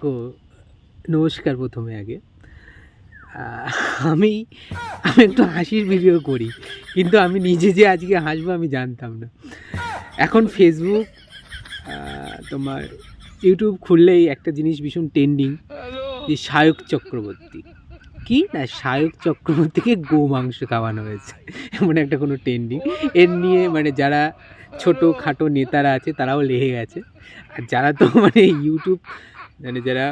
তো নমস্কার প্রথমে আগে। আমি আমি একটু হাসির ভিডিও করি, কিন্তু আমি নিজে যে আজকে হাসবো আমি জানতাম না। এখন ফেসবুক তোমার ইউটিউব খুললেই একটা জিনিস ভীষণ ট্রেন্ডিং যে সায়ক চক্রবর্তী। কি না সায়ক চক্রবর্তীকে গো মাংস খাওয়ানো হয়েছে, এমন একটা কোনো ট্রেন্ডিং এর নিয়ে মানে যারা ছোটো খাটো নেতারা আছে, তারাও লেগে গেছে। আর যারা তো মানে ইউটিউব মানে যারা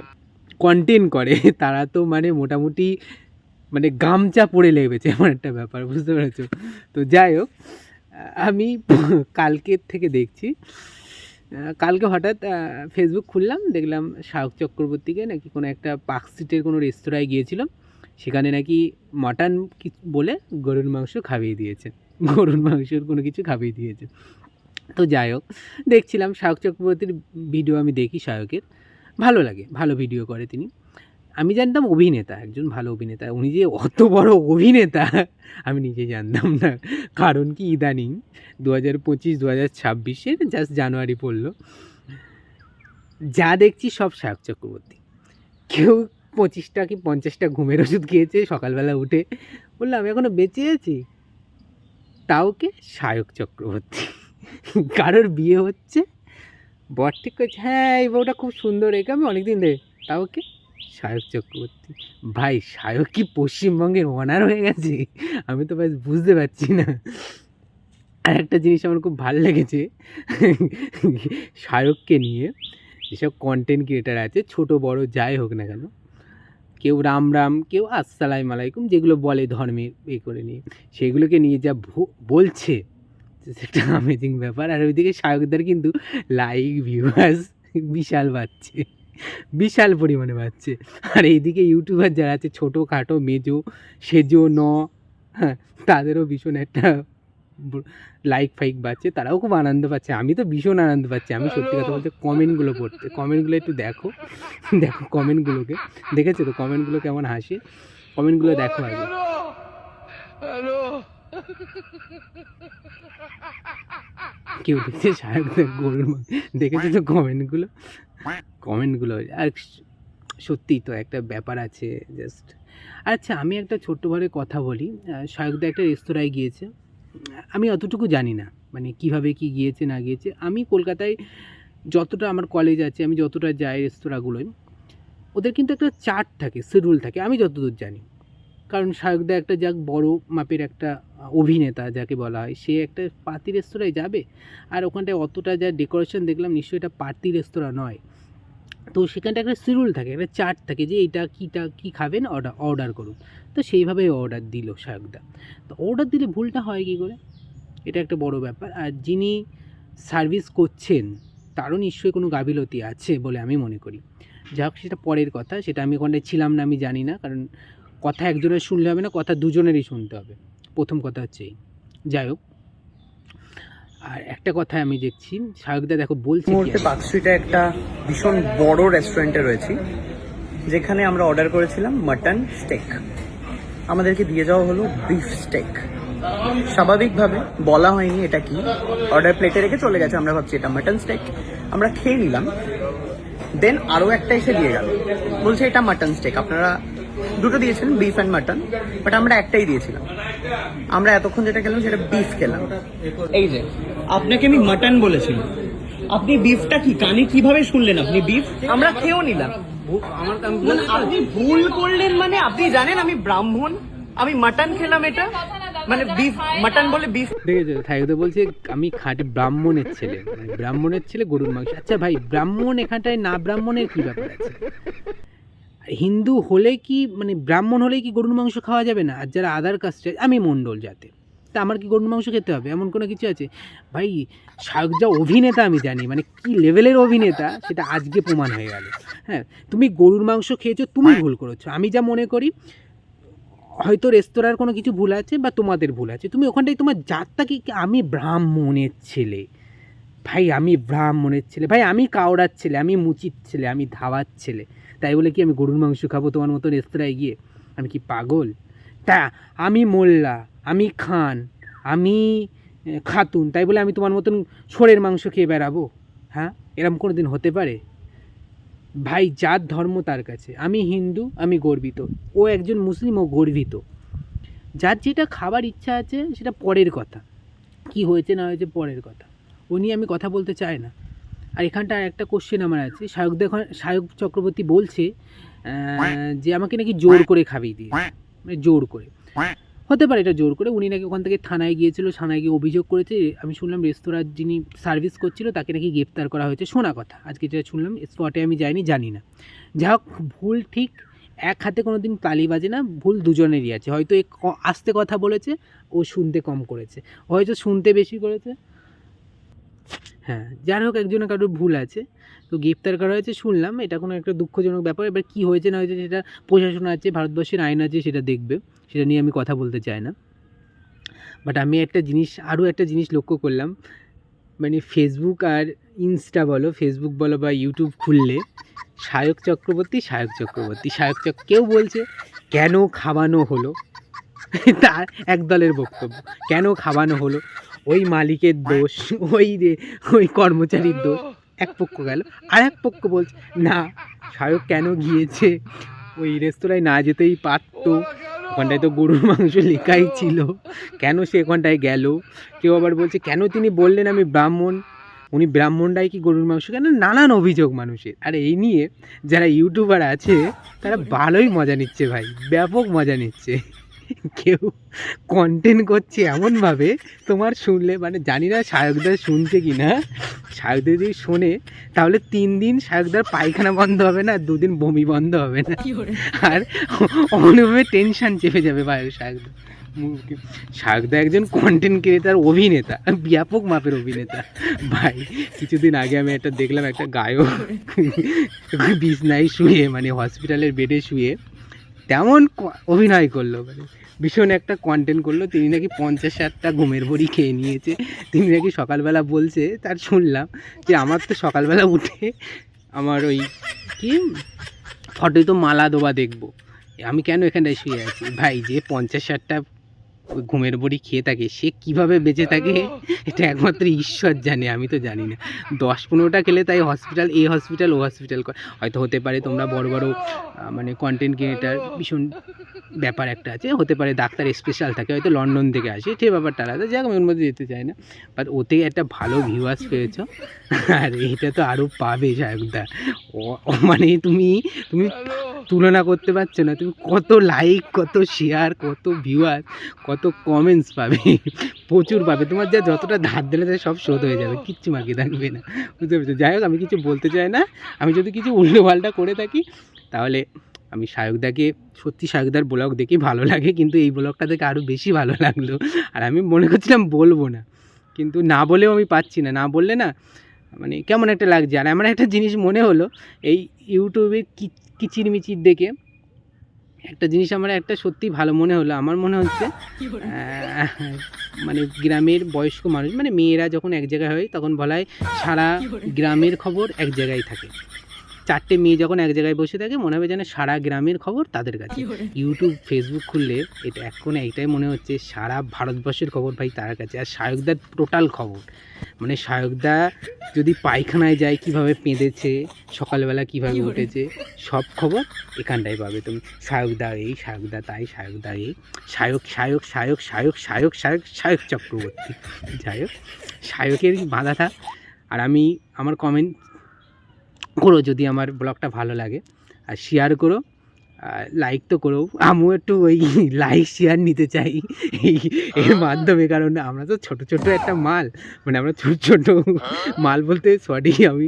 কন্টেন্ট করে, তারা তো মানে মোটামুটি মানে গামচা পড়ে লেগেছে, এমন একটা ব্যাপার, বুঝতে পেরেছ? তো যাই হোক, আমি কালকের থেকে দেখছি কালকে হঠাৎ ফেসবুক খুললাম, দেখলাম শাহক চক্রবর্তীকে নাকি কোনো একটা পার্ক স্ট্রিটের কোনো রেস্তোরাঁয় গিয়েছিলাম, সেখানে নাকি মাটন বলে, গরুর মাংস খাইয়ে দিয়েছে, গরুর মাংসের কোনো কিছু খাইয়ে দিয়েছে। তো যাই হোক, দেখছিলাম শাহক চক্রবর্তীর ভিডিও আমি দেখি শাহকের ভালো লাগে, ভালো ভিডিও করে তিনি। আমি জানতাম অভিনেতা, একজন ভালো অভিনেতা। উনি যে অত বড় অভিনেতা, আমি নিজে জানতাম না। কারণ কি ইদানিং দু হাজার পঁচিশ দু হাজার ছাব্বিশের জাস্ট জানুয়ারি পড়ল। যা দেখছি সব শাহক চক্রবর্তী। কেউ পঁচিশটা কি পঞ্চাশটা ঘুমের ওষুধ খেয়েছে, সকালবেলা উঠে বললাম আমি এখনও বেঁচে আছি? তাও কে? শায়ক চক্রবর্তী। কারোর বিয়ে হচ্ছে? বর ঠিক করছে হ্যাঁ এই বউটা খুব সুন্দর একে আমি অনেকদিন ধরে। তাও কে? শায়ক চক্রবর্তী। ভাই, শায়ক কি পশ্চিমবঙ্গের অনার হয়ে গেছে? আমি তো ভাই বুঝতে পারছি না। আর একটা জিনিস আমার খুব ভালো লেগেছে, শায়ককে নিয়ে যেসব কন্টেন্ট ক্রিয়েটার আছে, ছোট, বড়, যাই হোক না কেন, কেউ রাম রাম, কেউ আসসালাম আলাইকুম যেগুলো বলে ধর্মের এ করে নিয়ে, সেগুলোকে নিয়ে যা বলছে সেটা আমেজিং ব্যাপার। আর ওইদিকে শায়কদার কিন্তু লাইক ভিউয়ার্স বিশাল বাড়ছে। বিশাল পরিমাণে বাড়ছে। আর এইদিকে ইউটিউবার যারা আছে ছোটো খাটো মেজো, সেজো, ন হ্যাঁ তাদেরও ভীষণ একটা লাইক ফাইক বাড়ছে। তারাও খুব আনন্দ পাচ্ছে। আমি তো ভীষণ আনন্দ পাচ্ছি। আমি সত্যি কথা বলতে কমেন্টগুলো পড়তে কমেন্টগুলো একটু দেখো। দেখো কমেন্টগুলোকে দেখেছ তো? কমেন্টগুলো কেমন হাসে? কমেন্টগুলো দেখো আগে। কেউ দেখছে সাহেব গরুর মাংস দেখেছ তো কমেন্টগুলো কমেন্টগুলো আর সত্যিই তো একটা ব্যাপার আছে জাস্ট আচ্ছা আমি একটা ছোট্ট ছোট্টভাবে কথা বলি। সায়কদা একটা রেস্তোরাঁয় গিয়েছে। আমি অতটুকু জানি না মানে কীভাবে কি গিয়েছে, না গিয়েছে। আমি কলকাতায় যতটা আমার কলেজ আছে, আমি যতটা যাই রেস্তোরাঁগুলোয়, ওদের কিন্তু একটা চার্ট থাকে শিডিউল থাকে। আমি যতদূর জানি। কারণ শায়কদা একটা যাক বড় মাপের একটা অভিনেতা যাকে বলা হয়। সে একটা পার্টি রেস্তোরাঁয় যাবে আর ওখানটায় অতটা যা ডেকোরেশন দেখলাম নিশ্চয়ই এটা পার্টি রেস্তোরাঁ নয়। তো সেখানটা একটা শিডিউল থাকে, একটা চার্ট থাকে যে এটা কীটা কী খাবেন অর্ডার অর্ডার করুন। তো সেইভাবেই অর্ডার দিল শায়কদা তো অর্ডার দিলে ভুলটা হয় কী করে? এটা একটা বড় ব্যাপার। আর যিনি সার্ভিস করছেন, তারও নিশ্চয়ই কোনো গাফিলতি আছে বলে আমি মনে করি। যাই হোক সেটা পরের কথা। সেটা আমি ওখানটায় ছিলাম না, আমি জানি না। কারণ কথা একজনের শুনলে হবে না কথা দুজনেরই শুনতে হবে। প্রথম কথা হচ্ছে এই। যাই হোক। আর একটা কথা আমি দেখছি শায়কদা দেখো বলছি মুহূর্তে আছে। একটা ভীষণ বড় রেস্টুরেন্টে রয়েছি যেখানে আমরা অর্ডার করেছিলাম মাটন স্টেক। আমাদেরকে দিয়ে যাওয়া হলো বিফ স্টেক। স্বাভাবিকভাবে বলা হয়নি এটা কি। অর্ডার প্লেটে রেখে চলে গেছে আমরা ভাবছি এটা মাটন স্টেক। আমরা খেয়ে নিলাম। দেন আরও একটা এসে দিয়ে গেল। বলছে এটা মাটন স্টেক। আপনারা দুটো দিয়েছিলেন বিফ অ্যান্ড মাটন বাট আমরা একটাই দিয়েছিলাম। আমরা এতক্ষণ যেটা খেলাম সেটা বিফ খেলাম। এই যে আপনাকে আমি মাটন বলেছিলাম। আপনি বিফটা কি কানে কীভাবে শুনলেন আপনি বিফ আমরা খেয়েও নিলাম। আমার কাম না, না, আপনি ভুল করলেন মানে আপনি জানেন আমি ব্রাহ্মণ আমি মাটন খেলাম এটা? মানে বিফ মাটন বলে বিফ দেখেছ থাইগদা বলছে আমি খাঁটি ব্রাহ্মণের ছেলে। মানে ব্রাহ্মণের ছেলে গরুর মাংস। আচ্ছা ভাই ব্রাহ্মণ এখানটায় না ব্রাহ্মণের কি ব্যাপার আছে? হিন্দু হলে কি মানে ব্রাহ্মণ হলে কি গরুর মাংস খাওয়া যাবে না? আর যারা আদার কাস্টে আমি মণ্ডল যাতে তা আমার কি গরুর মাংস খেতে হবে? এমন কোনো কিছু আছে? ভাই শাহক যা অভিনেতা আমি জানি মানে কি লেভেলের অভিনেতা সেটা আজকে প্রমাণ হয়ে গেল। হ্যাঁ তুমি গরুর মাংস খেয়েছো তুমি ভুল করেছ। আমি যা মনে করি হয়তো রেস্তোরাঁর কোনো কিছু ভুল আছে বা তোমাদের ভুল আছে। তুমি ওখানটায় তোমার জাতটা কি কি- আমি ব্রাহ্মণের ছেলে। ভাই আমি ব্রাহ্মণের ছেলে। ভাই আমি কাওড়ার ছেলে আমি মুচির ছেলে আমি ধাওয়ার ছেলে। তাই বলে কি, আমি গরুর মাংস খাব তোমার মতো রেস্তোরাঁয় গিয়ে আমি কি পাগল? তা, আমি মোল্লা, আমি খান, আমি খাতুন, তাই বলে আমি তোমার মতন ছোড়ের মাংস খেয়ে বেড়াবো? হ্যাঁ? এরম কোনো দিন হতে পারে? ভাই যার ধর্ম তার কাছে। আমি হিন্দু, আমি গর্বিত। ও একজন মুসলিম, ও গর্বিত। যার যেটা খাবার ইচ্ছা আছে, সেটা পরের কথা। কি হয়েছে না হয়েছে পরের কথা। ও নিয়ে আমি কথা বলতে চাই না। আর এখানটা একটা কোশ্চেন আমার আছে। সায়ক দেখ সায়ক চক্রবর্তী বলছে যে আমাকে নাকি জোর করে খাইয়ে দিয়ে মানে জোর করে। হতে পারে এটা জোর করে। উনি নাকি ওখান থেকে থানায় গিয়েছিল, থানায় গিয়ে অভিযোগ করেছে। আমি শুনলাম রেস্তোরাঁর যিনি সার্ভিস করছিল, তাকে নাকি গ্রেপ্তার করা হয়েছে। শোনা কথা, আজকে যেটা শুনলাম স্পটে আমি যাইনি, জানি না। যা হোক, ভুল ঠিক এক হাতে কোনো দিন তালি বাজে না, ভুল দুজনেরই আছে। হয়তো এ আস্তে কথা বলেছে, ও শুনতে কম করেছে। হয়তো শুনতে বেশি করেছে। হ্যাঁ যার হোক, একজনের কারোর ভুল আছে। তো গ্রেপ্তার করা হয়েছে, শুনলাম। এটা কোনো একটা দুঃখজনক ব্যাপার। এবার কী হয়েছে, না হয়েছে, সেটা প্রশাসন আছে, ভারতবর্ষের আইন আছে, সেটা দেখবে। সেটা নিয়ে আমি কথা বলতে চাই না। বাট আমি একটা জিনিস, আরও একটা জিনিস লক্ষ্য করলাম। মানে ফেসবুক আর ইনস্টা বলো ফেসবুক বলো বা ইউটিউব খুললে সায়ক চক্রবর্তী সায়ক চক্রবর্তী। সায়ক চক কেউ বলছে, কেন খাওয়ানো হলো? তার এক দলের বক্তব্য। কেন খাওয়ানো হলো? ওই মালিকের দোষ, ওই রে ওই কর্মচারীর দোষ, এক পক্ষ গেল। আর এক পক্ষ বলছে, না সায়ক কেন গিয়েছে? ওই রেস্তোরাঁয় না যেতেই পারতো। ওখানটায় তো গরুর মাংস লেখাই ছিল। কেন সে ওখানটায় গেল? কেউ আবার বলছে, কেন তিনি বললেন আমি ব্রাহ্মণ? উনি ব্রাহ্মণরাই কি গরুর মাংস কেন নানান অভিযোগ মানুষের। আর এই নিয়ে যারা ইউটিউবার আছে, তারা ভালোই মজা নিচ্ছে ভাই, ব্যাপক মজা নিচ্ছে। কেউ কন্টেন্ট করছে এমনভাবে তোমার শুনলে মানে জানি না সায়কদার শুনছে কি না সায়কদার যদি শোনে তাহলে তিন দিন সায়কদার পায়খানা বন্ধ হবে না দুদিন বমি বন্ধ হবে না। আর অনুভবে টেনশন চেপে যাবে ভাই সায়কদা। মুখে। সায়কদা একজন কন্টেন্ট ক্রিয়েটার অভিনেতা ব্যাপক মাপের অভিনেতা। ভাই কিছুদিন আগে আমি একটা দেখলাম একটা গায়ক বিছনায় শুয়ে মানে হসপিটালের বেডে শুয়ে তেমন অভিনয় করল মানে ভীষণ একটা কন্টেন্ট করল। তিনি নাকি পঞ্চাশ ষাটটা ঘুমের বড়ি খেয়ে নিয়েছে। তিনি নাকি সকালবেলা বলছে, তার শুনলাম যে আমার তো সকালবেলা উঠে আমার ওই কি ফটোয় তো মালা দোবা দেখব। আমি কেন এখানটায় শুয়ে আছি? ভাই, যে পঞ্চাশ ষাটটা ওই ঘুমের বড়ি খেয়ে থাকে সে কীভাবে বেঁচে থাকে? এটা একমাত্র ঈশ্বর জানে আমি তো জানি না। দশ পনেরোটা খেলে তাই হসপিটাল এ হসপিটাল ও হসপিটাল হয়তো হতে পারে তোমরা বড় বড় মানে কন্টেন্ট ক্রিয়েটার ভীষণ ব্যাপার একটা আছে। হতে পারে ডাক্তার স্পেশাল থাকে হয়তো লন্ডন থেকে আসে সে ব্যাপারটা আলাদা যাক আমি ওর মধ্যে যেতে চাই না। বাট ওতে একটা ভালো ভিউয়ার্স পেয়েছ। আর এটা তো আরও পাবে ও মানে তুমি তুমি তুলনা করতে পারছ না। তুমি কত লাইক কত শেয়ার কত ভিউয়ার কত কমেন্টস পাবে? প্রচুর পাবে। তোমার যা যতটা ধার দিলে তাই সব শোধ হয়ে যাবে। কিচ্ছু বাকি থাকবে না। বুঝতে পেরেছ? যাই হোক, আমি কিছু বলতে চাই না। আমি যদি কিছু উল্টো পাল্টা করে থাকি, তাহলে আমি সায়কদাকে সত্যি সায়কদার ব্লগ দেখে ভালো লাগে, কিন্তু এই ব্লগটা দেখে আরও বেশি ভালো লাগল। আর আমি মনে করছিলাম বলব না। কিন্তু না বলেও আমি পাচ্ছি না। না বললে না মানে কেমন একটা লাগছে। আর আমার একটা জিনিস মনে হলো, এই ইউটিউবে কিচিরমিচির দেখে একটা জিনিস আমার একটা সত্যি ভালো মনে হলো। আমার মনে হচ্ছে মানে গ্রামের বয়স্ক মানুষ মানে মেয়েরা যখন এক জায়গায় হয় তখন বলা হয় সারা গ্রামের খবর এক জায়গায় থাকে। চারটে মেয়ে যখন এক জায়গায় বসে থাকে মনে হবে যেন সারা গ্রামের খবর তাদের কাছে। ইউটিউব ফেসবুক খুললে এটা এখন এইটাই মনে হচ্ছে সারা ভারতবর্ষের খবর ভাই তার কাছে। আর সায়কদার টোটাল খবর। মানে সায়কদা যদি পায়খানায় যায় কীভাবে পেঁদেছে সকালবেলা কীভাবে উঠেছে সব খবর এখানটায় পাবে তুমি। সায়কদা এই সায়কদা তাই সায়কদা এই। সায়ক সায়ক সায়ক সায়ক সায়ক সায়ক সায়ক চক্রবর্তী। যাই হোক সায়কের বাধা থাক। আর আমি আমার কমেন্ট করো যদি আমার ব্লগটা ভালো লাগে। আর শেয়ার করো আর লাইক তো করো। আমিও একটু ওই লাইক শেয়ার নিতে চাই। এই এর মাধ্যমে কারণ আমরা তো ছোট ছোট একটা মাল। মানে আমরা ছোট ছোট মাল বলতে সরি আমি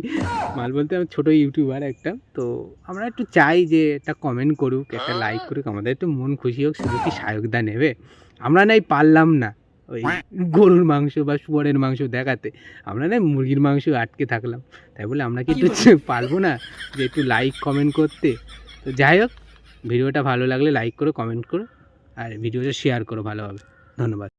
মাল বলতে আমি ছোটো ইউটিউবার একটা। তো আমরা একটু চাই যে একটা কমেন্ট করুক একটা লাইক করুক। আমাদের একটু মন খুশি হোক শুধু কি সায়কদা নেবে? আমরা নাই পারলাম না। ওই গরুর মাংস বা শুয়ারের মাংস দেখাতে। আমরা না মুরগির মাংস আটকে থাকলাম। তাই বলে আমরা কি একটু পারব না যে একটু লাইক কমেন্ট করতে? তো যাই হোক ভিডিওটা ভালো লাগলে লাইক করো কমেন্ট করো আর ভিডিওটা শেয়ার করো ভালোভাবে। ধন্যবাদ।